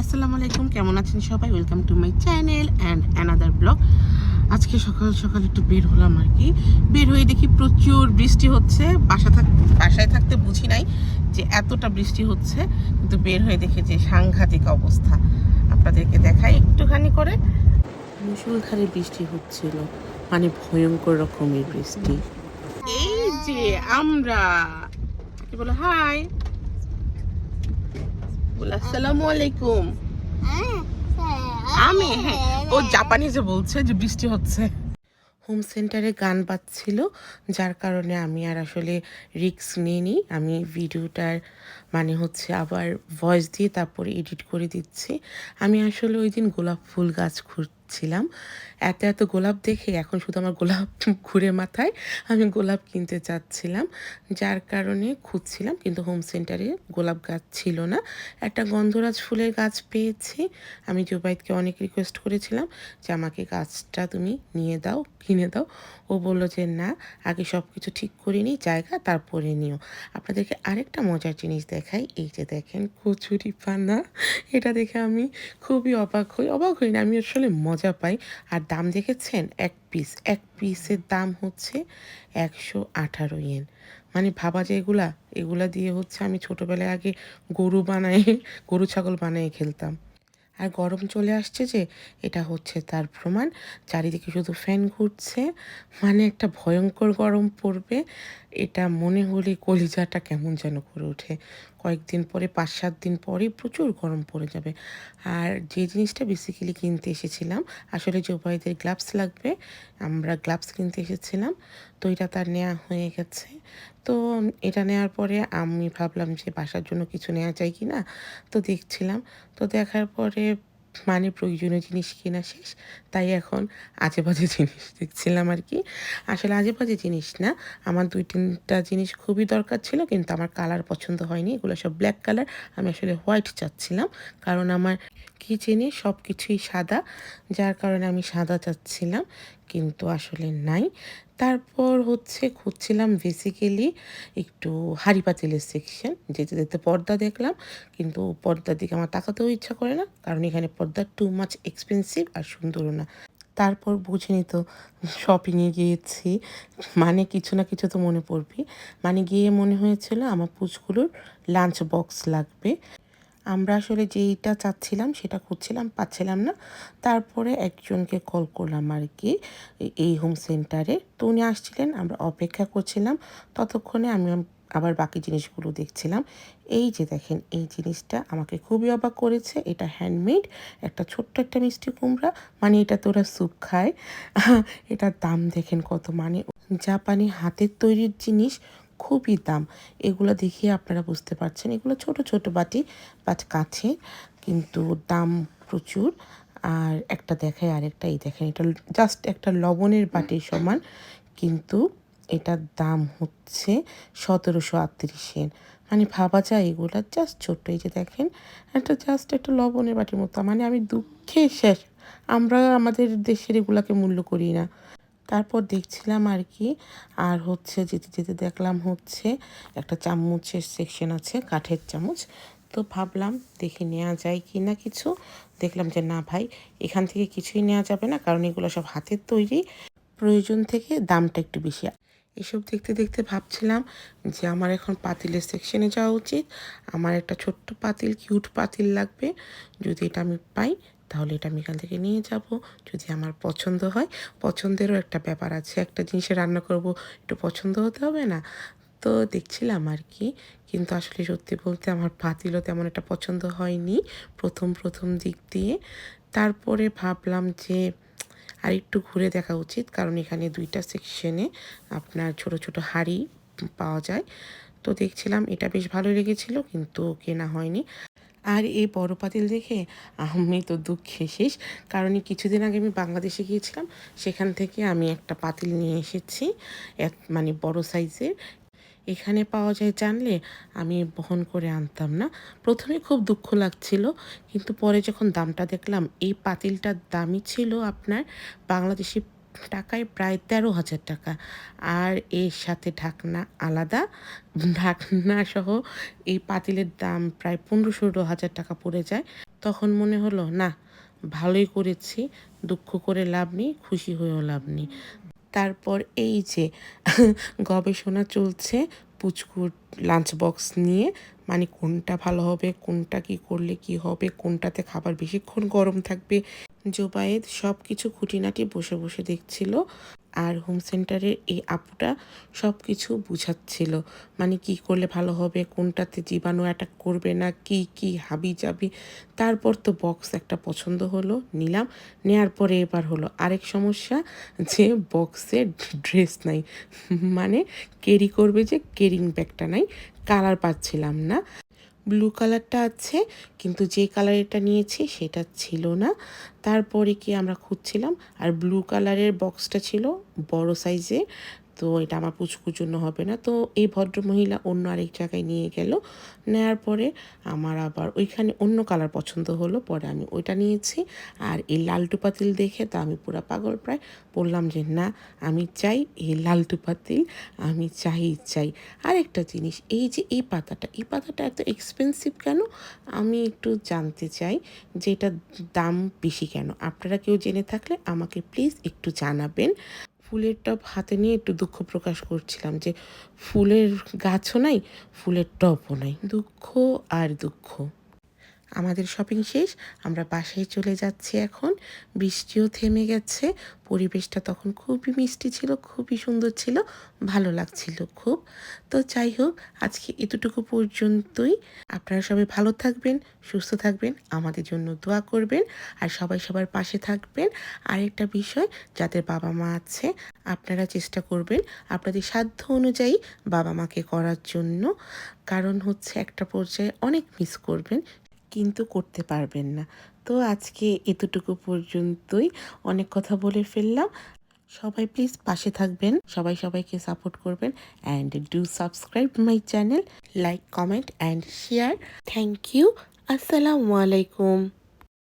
আসসালামু আলাইকুম, কেমন আছেন সবাই? Welcome to my channel and another blog আজকে সকাল সকাল একটু বের হলাম আর কি। বের হয়ে দেখি প্রচুর বৃষ্টি হচ্ছে। বাসা থাক বাসায় থাকতে বুঝি নাই যে এতটা বৃষ্টি হচ্ছে, কিন্তু বের হয়ে দেখে যে সাংঘাতিক অবস্থা। আপনাদেরকে দেখাই একটুখানি করে। মুসুলধারে বৃষ্টি হচ্ছিল। মানে ভয়ঙ্কর রকমের বৃষ্টি। এই যে আমরা কি বলো হাই বলো, আসসালামু আলাইকুম। আমি হ্যাঁ ও জাপানিজে বলছে যে বৃষ্টি হচ্ছে। হোম সেন্টারে গান বাজছিল, যার কারণে আমি আর আসলে রিস্ক নিইনি। আমি ভিডিওটার মানে হচ্ছে আবার ভয়েস দিয়ে তারপরে এডিট করে দিচ্ছি। আমি আসলে ওই দিন গোলাপ ফুল গাছ খুঁজছিলাম এত এত গোলাপ দেখে এখন শুধু আমার গোলাপ ঘুরে মাথায় আমি গোলাপ কিনতে চাচ্ছিলাম। যার কারণে খুঁজছিলাম কিন্তু হোম সেন্টারে গোলাপ গাছ ছিল না। একটা গন্ধরাজ ফুলের গাছ পেয়েছি। আমি জোবাইদকে অনেক রিকোয়েস্ট করেছিলাম যে আমাকে গাছটা তুমি নিয়ে দাও, কিনে দাও। ও বলল যে, না, আগে সব কিছু ঠিক করে নিই, জায়গা তারপরে নিও। আপনাদেরকে আরেকটা মজার জিনিস দেখাই। এই যে দেখেন, কচুরি পানা। এটা দেখে আমি খুবই অবাক হই। অবাক হই না, আমি আসলে মজা পাই। আর দাম দেখেছেন? এক পিস। এক পিসের দাম হচ্ছে একশো আঠারো ইয়েন। মানে ভাবা যায় এগুলা। এগুলা দিয়ে হচ্ছে আমি ছোটোবেলায় আগে গরু বানায়, গরু ছাগল বানিয়ে খেলতাম। আর গরম চলে আসছে যে এটা হচ্ছে তার প্রমাণ। চারিদিকে শুধু ফ্যান ঘুরছে মানে একটা ভয়ঙ্কর গরম পড়বে। এটা মনে হলে কলিজাটা কেমন যেন করে ওঠে। কয়েকদিন পরে, পাঁচ সাত দিন পরে প্রচুর গরম পড়ে যাবে। আর যে জিনিসটা বেসিক্যালি কিনতে এসেছিলাম, আসলে যে জোবাইদের গ্লাভস লাগবে, আমরা গ্লাভস কিনতে এসেছিলাম, তো এটা তার নেওয়া হয়ে গেছে। তো এটা নেওয়ার পরে আমি ভাবলাম যে বাসার জন্য কিছু নেওয়া যায় কি না তো দেখছিলাম। তো দেখার পরে মানে প্রয়োজনীয় জিনিস কেনা শেষ। তাই এখন আজে বাজে জিনিস দেখছিলাম আর কি। আসলে আজে বাজে জিনিস না। আমার দুই তিনটা জিনিস খুবই দরকার ছিল, কিন্তু আমার কালার পছন্দ হয়নি। এগুলো সব ব্ল্যাক কালার আমি আসলে হোয়াইট চাচ্ছিলাম। কারণ আমার কিচেনে সব কিছুই সাদা। যার কারণে আমি সাদা চাচ্ছিলাম। কিন্তু আসলে নাই। তারপর হচ্ছে খুঁজছিলাম বেসিক্যালি একটু হাঁড়ি পাতিলের সেকশন যেতে যেতে পর্দা দেখলাম, কিন্তু পর্দার দিকে আমার তাকাতেও ইচ্ছা করে না, কারণ এখানে পর্দা টু মাচ এক্সপেন্সিভ আর সুন্দরও না। তারপর বুঝিনি তো শপিংয়ে গিয়েছি মানে কিছু না কিছু তো মনে পড়বি মানে গিয়ে মনে হয়েছিল আমার পুচগুলোর লাঞ্চ বক্স লাগবে। আমরা আসলে যেইটা চাচ্ছিলাম সেটা খুঁজছিলাম, পাচ্ছিলাম না। তারপরে একজনকে কল করলাম আর কি এই হোম সেন্টারে তো উনি আসছিলেন, আমরা অপেক্ষা করছিলাম। ততক্ষণে আমি আবার বাকি জিনিসগুলো দেখছিলাম। এই যে দেখেন, এই জিনিসটা আমাকে খুবই অবাক করেছে। এটা হ্যান্ডমেড একটা ছোট্ট একটা মিষ্টি কুমড়া। মানে এটা তো ওরা স্যুপ খায়। এটার দাম দেখেন কত। মানে জাপানি হাতের তৈরির জিনিস খুবই দাম। এগুলো দেখিয়ে আপনারা বুঝতে পারছেন। এগুলো ছোট ছোট বাটি বাট কাছে কিন্তু দাম প্রচুর। আর একটা দেখায় আরেকটা এই দেখেন, এটা জাস্ট একটা লবণের বাটির সমান, কিন্তু এটার দাম হচ্ছে সতেরোশো আটত্রিশ সেন মানে ভাবা যায় এগুলো জাস্ট ছোট্ট এই যে দেখেন, একটা জাস্ট একটা লবণের বাটির মতো। মানে আমি দুঃখে শেষ। আমরা আমাদের দেশের এগুলাকে মূল্য করি না। তারপর দেখছিলাম আর কি, আর হচ্ছে যেতে যেতে দেখলাম হচ্ছে একটা চামচের সেকশন আছে, কাঠের চামচ। তো ভাবলাম দেখে নেওয়া যায় কি না কিছু। দেখলাম যে না ভাই, এখান থেকে কিছুই নেওয়া যাবে না, কারণ এগুলো সব হাতের তৈরি। প্রয়োজন থেকে দামটা একটু বেশি। এসব দেখতে দেখতে ভাবছিলাম যে আমার এখন পাতিলের সেকশনে যাওয়া উচিত। আমার একটা ছোট্ট পাতিল কিউট পাতিল লাগবে। যদি এটা আমি পাই তাহলে এটা আমি এখান থেকে নিয়ে যাব। যদি আমার পছন্দ হয়, পছন্দেরও একটা ব্যাপার আছে। একটা জিনিসে রান্না করব, একটু পছন্দ হতে হবে না? তো দেখছিলাম আর কি। কিন্তু আসলে সত্যি বলতে আমার পাতিলও তেমন একটা পছন্দ হয়নি প্রথম প্রথম দিক দিয়ে। তারপরে ভাবলাম যে আর একটু ঘুরে দেখা উচিত। কারণ এখানে দুইটা সেকশনে আপনার ছোট ছোট হাড়ি পাওয়া যায়। তো দেখছিলাম এটা বেশ ভালো লেগেছিল, কিন্তু কেনা হয়নি। আর এই বড় পাতিল দেখে আমি তো দুঃখে শেষ। কারণ কিছুদিন আগে আমি বাংলাদেশে গিয়েছিলাম, সেখান থেকে আমি একটা পাতিল নিয়ে এসেছি, এক মানে বড় সাইজের। এখানে পাওয়া যায় জানলে আমি বহন করে আনতাম না। প্রথমে খুব দুঃখ লাগছিল, কিন্তু পরে যখন দামটা দেখলাম, এই পাতিলটার দামই ছিল আপনার বাংলাদেশি টাকায় প্রায় তেরো হাজার টাকা। আর এর সাথে ঢাকনা আলাদা। ঢাকনা সহ এই পাতিলের দাম প্রায় পনেরো ষোলো হাজার টাকা পড়ে যায়। তখন মনে হলো, না, ভালোই করেছি, দুঃখ করে লাভ নেই, খুশি হয়েও লাভ নেই। তারপর এই যে গবেষণা চলছে পুচকুর লাঞ্চ বক্স নিয়ে মানে কোনটা ভালো হবে, কোনটা কি করলে কি হবে, কোনটাতে খাবার বেশিক্ষণ গরম থাকবে, জোবায়েদ সব কিছু খুঁটিনাটি বসে বসে দেখছিল। আর হোম সেন্টারের এই আপুটা সব কিছু বুঝাচ্ছিল। মানে কি করলে ভালো হবে? কোনটাতে জীবাণু অ্যাটাক করবে না? কি কি হাবি যাবি তারপর তো বক্স একটা পছন্দ হলো, নিলাম। নেয়ার পরে এবার হলো আরেক সমস্যা যে বক্সে ড্রেস নাই। মানে ক্যারি করবে যে কেরিং ব্যাগটা নাই। কালার পাচ্ছিলাম না। ব্লু কালারটা আছে, কিন্তু যে কালার এটা নিয়েছি সেটা ছিল না। তারপরে কি আমরা খুঁজছিলাম, আর ব্লু কালারের বক্সটা ছিল বড় সাইজে তো এটা আমার পুচকুর জন্য হবে না। তো এই ভদ্রমহিলা অন্য আরেক জায়গায় নিয়ে গেল। নেয়ার পরে আমার আবার ওইখানে অন্য কালার পছন্দ হলো, পরে আমি ওইটা নিয়েছি। আর এই লালটু পাতিল দেখে তো আমি পুরো পাগল প্রায়। বললাম যে, না, আমি চাই এই লালটু পাতিল আমি চাই চাই। আর একটা জিনিস, এই যে এই পাতাটা এই পাতাটা এত এক্সপেন্সিভ কেন? আমি একটু জানতে চাই যে এটার দাম বেশি কেন? আপনারা কেউ জেনে থাকলে আমাকে প্লিজ একটু জানাবেন। ফুলের টব হাতে নিয়ে একটু দুঃখ প্রকাশ করছিলাম যে ফুলের গাছও নাই, ফুলের টবও নাই। দুঃখ আর দুঃখ। আমাদের শপিং শেষ, আমরা বাসায় চলে যাচ্ছি এখন। বৃষ্টিও থেমে গেছে, পরিবেশটা তখন খুবই মিষ্টি ছিল, খুবই সুন্দর ছিল, ভালো লাগছিল খুব। তো যাই হোক, আজকে এতটুকু পর্যন্তই। আপনারা সবাই ভালো থাকবেন, সুস্থ থাকবেন, আমাদের জন্য দোয়া করবেন, আর সবাই সবার পাশে থাকবেন। আরেকটা বিষয়, যাদের বাবা মা আছে, আপনারা চেষ্টা করবেন আপনাদের সাধ্য অনুযায়ী বাবা মাকে করার জন্য। কারণ হচ্ছে একটা পর্যায়ে অনেক মিস করবেন কিন্তু করতে পারবেন না। তো আজকে এতটুকু পর্যন্তই। অনেক কথা বলে ফেললাম। সবাই প্লিজ পাশে থাকবেন। সবাই সবাইকে সাপোর্ট করবেন। And do subscribe my channel like comment and share thank you আসসালামু আলাইকুম।